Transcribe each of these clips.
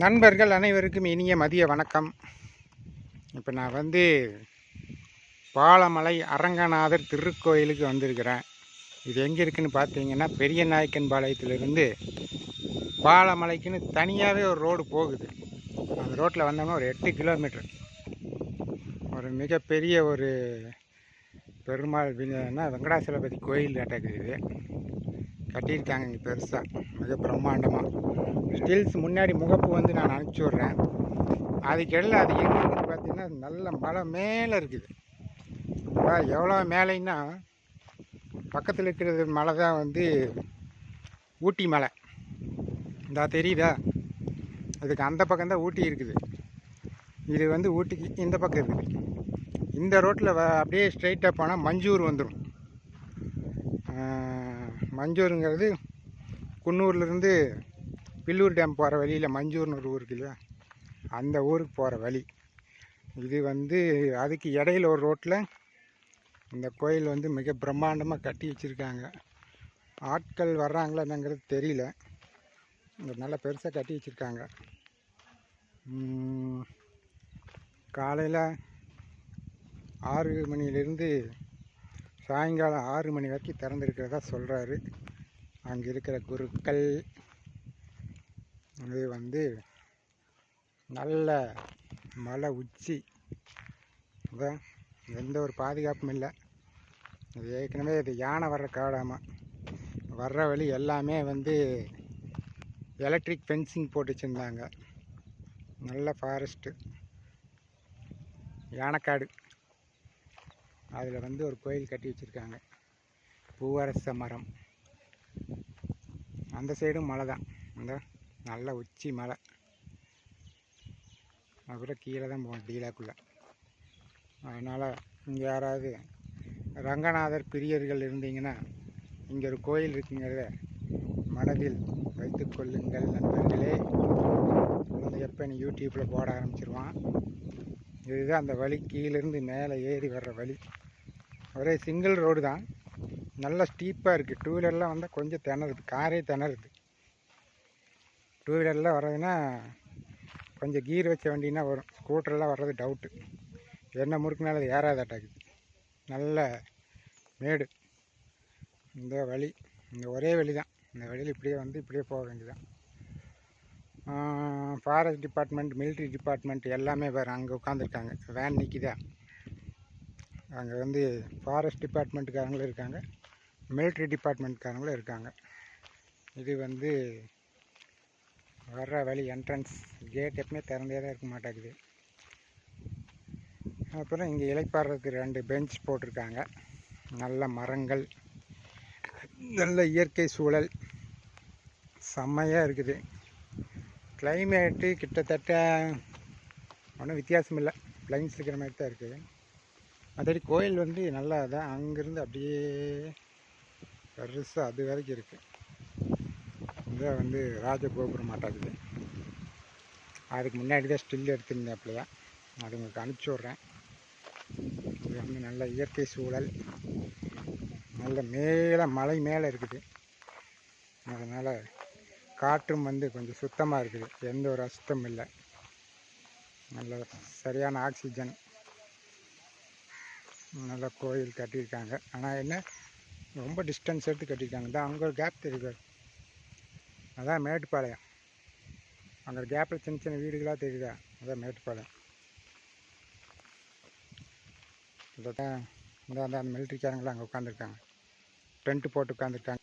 நண்பர்கள் அனைவருக்கும் இனிய மதிய வணக்கம். இப்போ நான் வந்து பாலமலை அரங்கநாதர் திருக்கோயிலுக்கு வந்திருக்கிறேன். இது எங்கே இருக்குன்னு பார்த்தீங்கன்னா பெரிய நாயக்கன் பாளையத்திலிருந்து பாலமலைக்குன்னு தனியாகவே ஒரு ரோடு போகுது. அந்த ரோட்டில் வந்தோம்னா ஒரு எட்டு கிலோமீட்டர். ஒரு மிகப்பெரிய ஒரு பெருமாள் வெங்கடாசலபதி கோயில் கட்டக்குது கட்டியிருக்காங்க இங்கே பெருசாக மிக பிரம்மாண்டமாக ஸ்டில்ஸ் முன்னாடி முகப்பு வந்து நான் அனுப்பிச்சி விட்றேன். அதுக்கிடையில் அது எங்கே இருக்குன்னு பார்த்தீங்கன்னா நல்ல மலை மேலே இருக்குது. இப்போ எவ்வளோ மேலேன்னா பக்கத்தில் இருக்கிறது மலை தான் வந்து ஊட்டி மலை. இந்தா தெரியுதா? அதுக்கு அந்த பக்கம் தான் ஊட்டி இருக்குது. இது வந்து ஊட்டிக்கு இந்த பக்கம் இருக்குது. இந்த ரோட்டில் அப்படியே ஸ்ட்ரைட்டாக போனால் மஞ்சூர் வந்துடும் மஞ்சூருங்கிறது குன்னூர்லேருந்து பில்லூர் டேம் போகிற வழியில் மஞ்சூர்னு ஒரு ஊர் இல்லையா அந்த ஊருக்கு போகிற வழி. இது வந்து அதுக்கு இடையில ஒரு ரோட்டில் இந்த கோயில் வந்து மிக பிரம்மாண்டமாக கட்டி வச்சுருக்காங்க. ஆட்கள் வர்றாங்களா என்னங்கிறது தெரியல நல்லா பெருசாக கட்டி வச்சுருக்காங்க. காலையில் ஆறு மணியிலிருந்து சாயங்காலம் ஆறு மணி வரைக்கும் திறந்துருக்கிறதா சொல்கிறாரு. அங்கே இருக்கிற குருக்கள். இது வந்து நல்ல மலை உச்சி. இதான் எந்த ஒரு பாதுகாப்பும் இல்லை. இது ஏற்கனவே இது யானை வர்ற காடாமல் வர்ற வழி எல்லாமே வந்து எலக்ட்ரிக் ஃபென்சிங் போட்டு வச்சுருந்தாங்க. நல்ல ஃபாரஸ்ட்டு. யானைக்காடு. அதில் வந்து ஒரு கோயில் கட்டி வச்சுருக்காங்க. பூவரச மரம். அந்த சைடும் மலை தான் அந்த நல்ல உச்சி மலை அப்புறம் கீழே தான் போகணும் டீலாக்குள்ளே. அதனால் இங்கே யாராவது ரங்கநாதர் பிரியர்கள் இருந்தீங்கன்னா இங்கே ஒரு கோயில் இருக்குங்கிறத மனதில் வைத்து கொள்ளுங்கள் நண்பர்களே. வந்து எப்போ நீ யூடியூப்பில் போட ஆரம்பிச்சிருவான். இதுதான் அந்த வழி. கீழேருந்து மேலே ஏறி வர்ற வழி. ஒரே சிங்கிள் ரோடு தான். நல்லா ஸ்டீப்பாக இருக்குது டூ வீலர்லாம் வந்தால் கொஞ்சம் திணறுது. காரே திணறுது. டூ வீலர்லாம் வர்றதுன்னா கொஞ்சம் கீர் வச்ச வண்டினா வரும். ஸ்கூட்டர்லாம் வர்றது டவுட்டு என்ன முறுக்குனால அது ஏறாதாட்டாக்குது நல்ல மேடு. இந்த வழி இந்த ஒரே வழி தான் இந்த வழியில் இப்படியே வந்து இப்படியே போக வேண்டியதான் ஃபாரஸ்ட் டிபார்ட்மெண்ட் மிலிட்ரி டிபார்ட்மெண்ட் எல்லாமே வேறு அங்கே உட்காந்துருக்காங்க வேன் நிற்கிதா அங்கே வந்து ஃபாரஸ்ட் டிபார்ட்மெண்ட்டுக்காரங்களும் இருக்காங்க. மிலிட்ரி டிபார்ட்மெண்ட்காரங்களும் இருக்காங்க. இது வந்து வர்ற வழி என்ட்ரன்ஸ் கேட் எப்பவுமே திறந்தே தான் இருக்க மாட்டேங்குது. அப்புறம் இங்கே இலைப்பாடுறதுக்கு ரெண்டு பெஞ்ச் போட்டிருக்காங்க. நல்ல மரங்கள் நல்ல இயற்கை சூழல் செம்மையாக இருக்குது. கிளைமேட்டு கிட்டத்தட்ட ஒன்றும் வித்தியாசம் இல்லை. பிளைன்ஸ் இருக்கிற மாதிரி தான் இருக்குது மற்றபடி கோயில் வந்து நல்லா தான் அங்கேருந்து அப்படியே பெருசாக அது வரைக்கும் இருக்குது இதான் வந்து ராஜகோபுரம் மாட்டாக்குது. அதுக்கு முன்னாடி தான் ஸ்டில் எடுத்திருந்தேன் தான். அது உங்களுக்கு அனுப்பிச்சி விட்றேன். இது வந்து நல்ல இயற்கை சூழல். நல்ல மேலே மலை மேலே இருக்குது. அதனால் காற்றும் வந்து கொஞ்சம் சுத்தமாக இருக்குது. எந்த ஒரு அசுத்தமும் இல்லை. நல்ல சரியான ஆக்சிஜன். நல்ல கோயில் கட்டியிருக்காங்க. ஆனால் என்ன? ரொம்ப டிஸ்டன்ஸ் எடுத்து கட்டியிருக்காங்க தான் அங்கே ஒரு கேப் தெரியுது அதான் மேட்டுப்பாளையம். அங்கே கேப்பில் சின்ன சின்ன வீடுகளாக தெரியுதா? அதான் மேட்டுப்பாளையம். இதான் இந்த அந்த மிலிட்ரிக்காரங்களாம் அங்கே உட்காந்துருக்காங்க டென்ட்டு போட்டு உட்காந்துருக்காங்க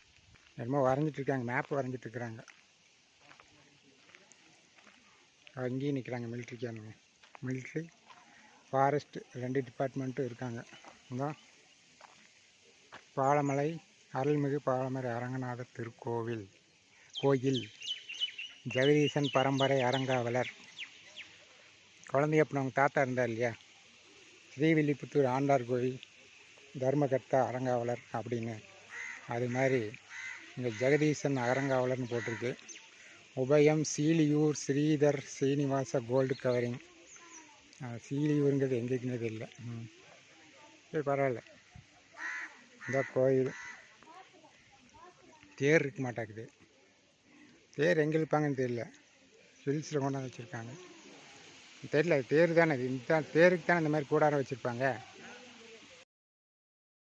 என்னமோ வரைஞ்சிட்ருக்காங்க மேப் வரைஞ்சிட்ருக்குறாங்க அங்கேயும் நிற்கிறாங்க மிலிட்ரிக்காரங்க மிலிட்ரி ஃபாரஸ்ட் ரெண்டு டிபார்ட்மெண்ட்டும் இருக்காங்க. இதான் பாலமலை அருள்மிகு பாலமலை அரங்கநாதர் திருக்கோவில். கோயில் ஜெகதீசன் பரம்பரை அரங்காவலர் குழந்தையப்பன் அவங்க தாத்தா இருந்தார் இல்லையா? ஸ்ரீவில்லிபுத்தூர் ஆண்டார் கோயில் தர்மகர்த்தா அரங்காவலர் அப்படின்னு. அது மாதிரி இங்கே ஜெகதீசன் அரங்காவலர்னு போட்டிருக்கு. உபயம் சீலியூர் ஸ்ரீதர் சீனிவாச கோல்டு கவரிங். சீலியூருங்கிறது எங்கே தெரியல. ம். சரி பரவாயில்ல. இந்த கோயில். தேர் இருக்க மாட்டேங்குது. தேர் எங்கே இருப்பாங்கன்னு தெரியல. ஹில்ஸில் கொண்டாந்து வச்சுருக்காங்க. தெரியல அது தேர் தானே. இது இந்த தேருக்கு தானே இந்த மாதிரி கூடாரம் வச்சுருப்பாங்க.